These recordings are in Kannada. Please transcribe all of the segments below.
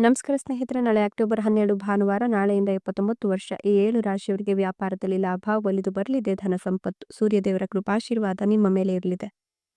ನಮಸ್ಕಾರ ಸ್ನೇಹಿತರೆ, ನಾಳೆ ಅಕ್ಟೋಬರ್ ಹನ್ನೆರಡು ಭಾನುವಾರ, ನಾಳೆಯಿಂದ ಇಪ್ಪತ್ತೊಂಬತ್ತು ವರ್ಷ. ಈ ಏಳು ರಾಶಿಯವರಿಗೆ ವ್ಯಾಪಾರದಲ್ಲಿ ಲಾಭ ಒಲಿದು ಬರಲಿದೆ. ಧನ ಸಂಪತ್ತು, ಸೂರ್ಯದೇವರ ಕೃಪಾಶೀರ್ವಾದ ನಿಮ್ಮ ಮೇಲೆ ಇರಲಿದೆ.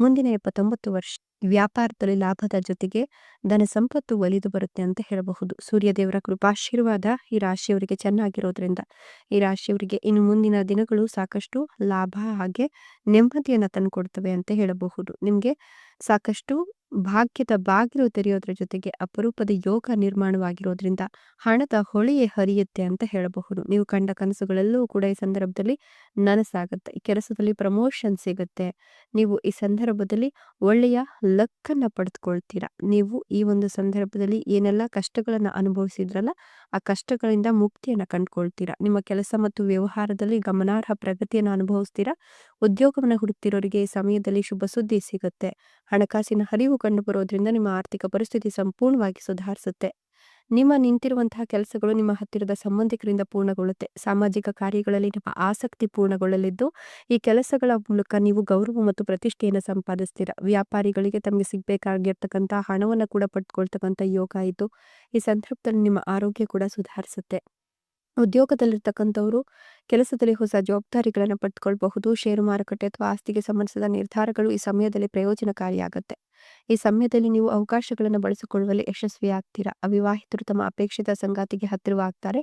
ಮುಂದಿನ ಎಪ್ಪತ್ತೊಂಬತ್ತು ವರ್ಷ ವ್ಯಾಪಾರದಲ್ಲಿ ಲಾಭದ ಜೊತೆಗೆ ಧನ ಸಂಪತ್ತು ಒಲಿದು ಬರುತ್ತೆ ಅಂತ ಹೇಳಬಹುದು. ಸೂರ್ಯದೇವರ ಕೃಪಾಶೀರ್ವಾದ ಈ ರಾಶಿಯವರಿಗೆ ಚೆನ್ನಾಗಿರೋದ್ರಿಂದ ಈ ರಾಶಿಯವರಿಗೆ ಇನ್ನು ಮುಂದಿನ ದಿನಗಳು ಸಾಕಷ್ಟು ಲಾಭ ಹಾಗೆ ನೆಮ್ಮದಿಯನ್ನು ತಂದುಕೊಡ್ತವೆ ಅಂತ ಹೇಳಬಹುದು. ನಿಮಗೆ ಸಾಕಷ್ಟು ಭಾಗ್ಯದ ಬಾಗಿಲು ತೆರೆಯೋದ್ರ ಜೊತೆಗೆ ಅಪರೂಪದ ಯೋಗ ನಿರ್ಮಾಣವಾಗಿರೋದ್ರಿಂದ ಹಣದ ಹೊಳೆಯೇ ಹರಿಯುತ್ತೆ ಅಂತ ಹೇಳಬಹುದು. ನೀವು ಕಂಡ ಕನಸುಗಳೆಲ್ಲೂ ಕೂಡ ಈ ಸಂದರ್ಭದಲ್ಲಿ ನನಸಾಗುತ್ತೆ. ಕೆಲಸದಲ್ಲಿ ಪ್ರಮೋಷನ್ ಸಿಗುತ್ತೆ. ನೀವು ಈ ಸಂದರ್ಭದಲ್ಲಿ ಒಳ್ಳೆಯ ಲಕ್ಕನ್ನ ಪಡೆದುಕೊಳ್ತೀರಾ. ನೀವು ಈ ಒಂದು ಸಂದರ್ಭದಲ್ಲಿ ಏನೆಲ್ಲ ಕಷ್ಟಗಳನ್ನು ಅನುಭವಿಸಿದ್ರಲ್ಲ, ಆ ಕಷ್ಟಗಳಿಂದ ಮುಕ್ತಿಯನ್ನು ಕಂಡುಕೊಳ್ತೀರಾ. ನಿಮ್ಮ ಕೆಲಸ ಮತ್ತು ವ್ಯವಹಾರದಲ್ಲಿ ಗಮನಾರ್ಹ ಪ್ರಗತಿಯನ್ನು ಅನುಭವಿಸ್ತೀರಾ. ಉದ್ಯೋಗವನ್ನು ಹುಡುಕ್ತಿರೋರಿಗೆ ಈ ಸಮಯದಲ್ಲಿ ಶುಭ ಸುದ್ದಿ ಸಿಗುತ್ತೆ. ಹಣಕಾಸಿನ ಹರಿವು ಕಂಡು ಬರೋದ್ರಿಂದ ನಿಮ್ಮ ಆರ್ಥಿಕ ಪರಿಸ್ಥಿತಿ ಸಂಪೂರ್ಣವಾಗಿ ಸುಧಾರಿಸುತ್ತೆ. ನಿಮ್ಮ ನಿಂತಿರುವಂತಹ ಕೆಲಸಗಳು ನಿಮ್ಮ ಹತ್ತಿರದ ಸಂಬಂಧಿಕರಿಂದ ಪೂರ್ಣಗೊಳ್ಳುತ್ತೆ. ಸಾಮಾಜಿಕ ಕಾರ್ಯಗಳಲ್ಲಿ ನಿಮ್ಮ ಆಸಕ್ತಿ ಪೂರ್ಣಗೊಳ್ಳಲಿದ್ದು, ಈ ಕೆಲಸಗಳ ಮೂಲಕ ನೀವು ಗೌರವ ಮತ್ತು ಪ್ರತಿಷ್ಠೆಯನ್ನು ಸಂಪಾದಿಸ್ತೀರ. ವ್ಯಾಪಾರಿಗಳಿಗೆ ತಮಗೆ ಸಿಗಬೇಕಾಗಿರ್ತಕ್ಕಂಥ ಹಣವನ್ನು ಕೂಡ ಪಡ್ಕೊಳ್ತಕ್ಕಂಥ ಯೋಗ ಇದ್ದು ಈ ಸಂದರ್ಭದಲ್ಲಿ ನಿಮ್ಮ ಆರೋಗ್ಯ ಕೂಡ ಸುಧಾರಿಸುತ್ತೆ. ಉದ್ಯೋಗದಲ್ಲಿರ್ತಕ್ಕಂಥವ್ರು ಕೆಲಸದಲ್ಲಿ ಹೊಸ ಜವಾಬ್ದಾರಿಗಳನ್ನು ಪಡ್ಕೊಳ್ಬಹುದು. ಷೇರು ಮಾರುಕಟ್ಟೆ ಅಥವಾ ಆಸ್ತಿಗೆ ಸಂಬಂಧಿಸಿದ ನಿರ್ಧಾರಗಳು ಈ ಸಮಯದಲ್ಲಿ ಪ್ರಯೋಜನಕಾರಿಯಾಗುತ್ತೆ. ಈ ಸಮಯದಲ್ಲಿ ನೀವು ಅವಕಾಶಗಳನ್ನು ಬಳಸಿಕೊಳ್ಳುವಲ್ಲಿ ಯಶಸ್ವಿ ಆಗ್ತೀರಾ ಅವಿವಾಹಿತರು ತಮ್ಮ ಅಪೇಕ್ಷಿತ ಸಂಗಾತಿಗೆ ಹತ್ತಿರವಾಗ್ತಾರೆ.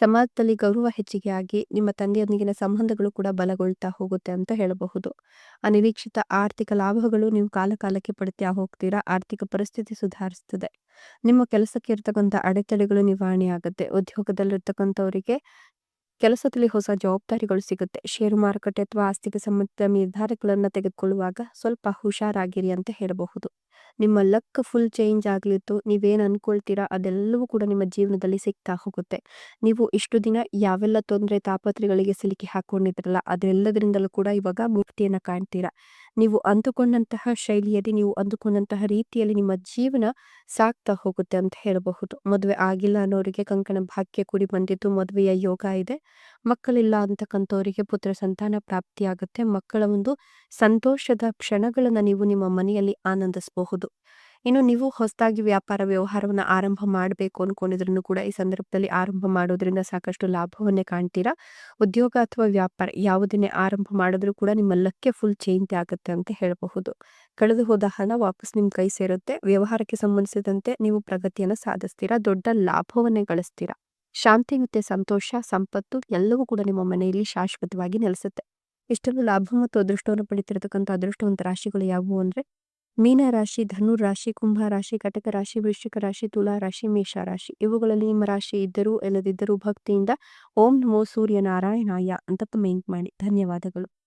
ಸಮಾಜದಲ್ಲಿ ಗೌರವ ಹೆಚ್ಚಿಗೆಯಾಗಿ ನಿಮ್ಮ ತಂದೆಯೊಂದಿಗಿನ ಸಂಬಂಧಗಳು ಕೂಡ ಬಲಗೊಳ್ತಾ ಹೋಗುತ್ತೆ ಅಂತ ಹೇಳಬಹುದು. ಅನಿರೀಕ್ಷಿತ ಆರ್ಥಿಕ ಲಾಭಗಳು ನೀವು ಕಾಲಕಾಲಕ್ಕೆ ಪಡಿತಾ ಹೋಗ್ತೀರಾ? ಆರ್ಥಿಕ ಪರಿಸ್ಥಿತಿ ಸುಧಾರಿಸ್ತದೆ. ನಿಮ್ಮ ಕೆಲಸಕ್ಕೆ ಇರ್ತಕ್ಕಂಥ ಅಡೆತಡೆಗಳು ನಿವಾರಣೆ ಆಗುತ್ತೆ ಉದ್ಯೋಗದಲ್ಲಿರ್ತಕ್ಕಂಥವರಿಗೆ ಕೆಲಸದಲ್ಲಿ ಹೊಸ ಜವಾಬ್ದಾರಿಗಳು ಸಿಗುತ್ತೆ. ಷೇರು ಮಾರುಕಟ್ಟೆ ಅಥವಾ ಆಸ್ತಿಗೆ ಸಂಬಂಧಿತ ನಿರ್ಧಾರಗಳನ್ನು ತೆಗೆದುಕೊಳ್ಳುವಾಗ ಸ್ವಲ್ಪ ಹುಷಾರಾಗಿರಿ ಅಂತ ಹೇಳಬಹುದು. ನಿಮ್ಮ ಲಕ್ ಫುಲ್ ಚೇಂಜ್ ಆಗಲಿತ್ತು ನೀವೇನು ಅನ್ಕೊಳ್ತೀರಾ ಅದೆಲ್ಲವೂ ಕೂಡ ನಿಮ್ಮ ಜೀವನದಲ್ಲಿ ಸಿಗ್ತಾ ಹೋಗುತ್ತೆ. ನೀವು ಇಷ್ಟು ದಿನ ಯಾವೆಲ್ಲ ತೊಂದರೆ, ತಾಪತ್ರೆಗಳಿಗೆ ಸಿಲುಕಿ ಹಾಕೊಂಡಿದ್ರಲ್ಲ, ಅದೆಲ್ಲದರಿಂದಲೂ ಕೂಡ ಇವಾಗ ಮುಕ್ತಿಯನ್ನ ಕಾಣ್ತೀರಾ. ನೀವು ಅಂದುಕೊಂಡಂತಹ ಶೈಲಿಯಲ್ಲಿ, ನೀವು ಅಂದುಕೊಂಡಂತಹ ರೀತಿಯಲ್ಲಿ ನಿಮ್ಮ ಜೀವನ ಸಾಕ್ತಾ ಹೋಗುತ್ತೆ ಅಂತ ಹೇಳಬಹುದು. ಮದುವೆ ಆಗಿಲ್ಲ ಅನ್ನೋರಿಗೆ ಕಂಕಣ ಭಾಗ್ಯ ಕೂಡಿ ಬಂದಿದ್ದು ಮದುವೆಯ ಯೋಗ ಇದೆ. ಮಕ್ಕಳಿಲ್ಲ ಅಂತಕ್ಕಂಥವರಿಗೆ ಪುತ್ರ ಸಂತಾನ ಪ್ರಾಪ್ತಿಯಾಗುತ್ತೆ ಮಕ್ಕಳ ಒಂದು ಸಂತೋಷದ ಕ್ಷಣಗಳನ್ನು ನೀವು ನಿಮ್ಮ ಮನೆಯಲ್ಲಿ ಆನಂದಿಸಬಹುದು. ಇನ್ನು ನೀವು ಹೊಸದಾಗಿ ವ್ಯಾಪಾರ ವ್ಯವಹಾರವನ್ನ ಆರಂಭ ಮಾಡಬೇಕು ಅನ್ಕೊಂಡಿದ್ರು ಕೂಡ ಈ ಸಂದರ್ಭದಲ್ಲಿ ಆರಂಭ ಮಾಡೋದ್ರಿಂದ ಸಾಕಷ್ಟು ಲಾಭವನ್ನೇ ಕಾಣ್ತೀರಾ? ಉದ್ಯೋಗ ಅಥವಾ ವ್ಯಾಪಾರ ಯಾವುದನ್ನೇ ಆರಂಭ ಮಾಡಿದ್ರು ಕೂಡ ನಿಮ್ಮ ಲಕ್ಕೆ ಫುಲ್ ಚೇಂಜ್ ಆಗುತ್ತೆ ಅಂತ ಹೇಳಬಹುದು. ಕಳೆದು ಹೋದ ಹಣ ವಾಪಸ್ ನಿಮ್ಮ ಕೈ ಸೇರುತ್ತೆ. ವ್ಯವಹಾರಕ್ಕೆ ಸಂಬಂಧಿಸಿದಂತೆ ನೀವು ಪ್ರಗತಿಯನ್ನು ಸಾಧಿಸ್ತೀರಾ? ದೊಡ್ಡ ಲಾಭವನ್ನೇ ಗಳಿಸ್ತೀರಾ? ಶಾಂತಿ ಮತ್ತೆ ಸಂತೋಷ, ಸಂಪತ್ತು ಎಲ್ಲವೂ ಕೂಡ ನಿಮ್ಮ ಮನೆಯಲ್ಲಿ ಶಾಶ್ವತವಾಗಿ ನೆಲೆಸುತ್ತೆ. ಇಷ್ಟೊಂದು ಲಾಭ ಮತ್ತು ಅದೃಷ್ಟವನ್ನು ಪಡಿತಿರತಕ್ಕಂಥ ಅದೃಷ್ಟವಂತ ರಾಶಿಗಳು ಯಾವುವು ಅಂದ್ರೆ ಮೀನ ರಾಶಿ ಧನು ರಾಶಿ ಕುಂಭ ರಾಶಿ ಕಟಕ ರಾಶಿ ವೃಶ್ಚಿಕ ರಾಶಿ ತುಲಾ ರಾಶಿ ಮೇಷ ರಾಶಿ ಇವುಗಳಲ್ಲಿ ನಿಮ್ಮ ರಾಶಿ ಇದ್ದರೂ ಇಲ್ಲದಿದ್ದರೂ ಭಕ್ತಿಯಿಂದ ಓಂ ನಮೋ ಸೂರ್ಯ ನಾರಾಯಣಾಯ ಅಂತ ಕಮೆಂಟ್ ಮಾಡಿ. ಧನ್ಯವಾದಗಳು.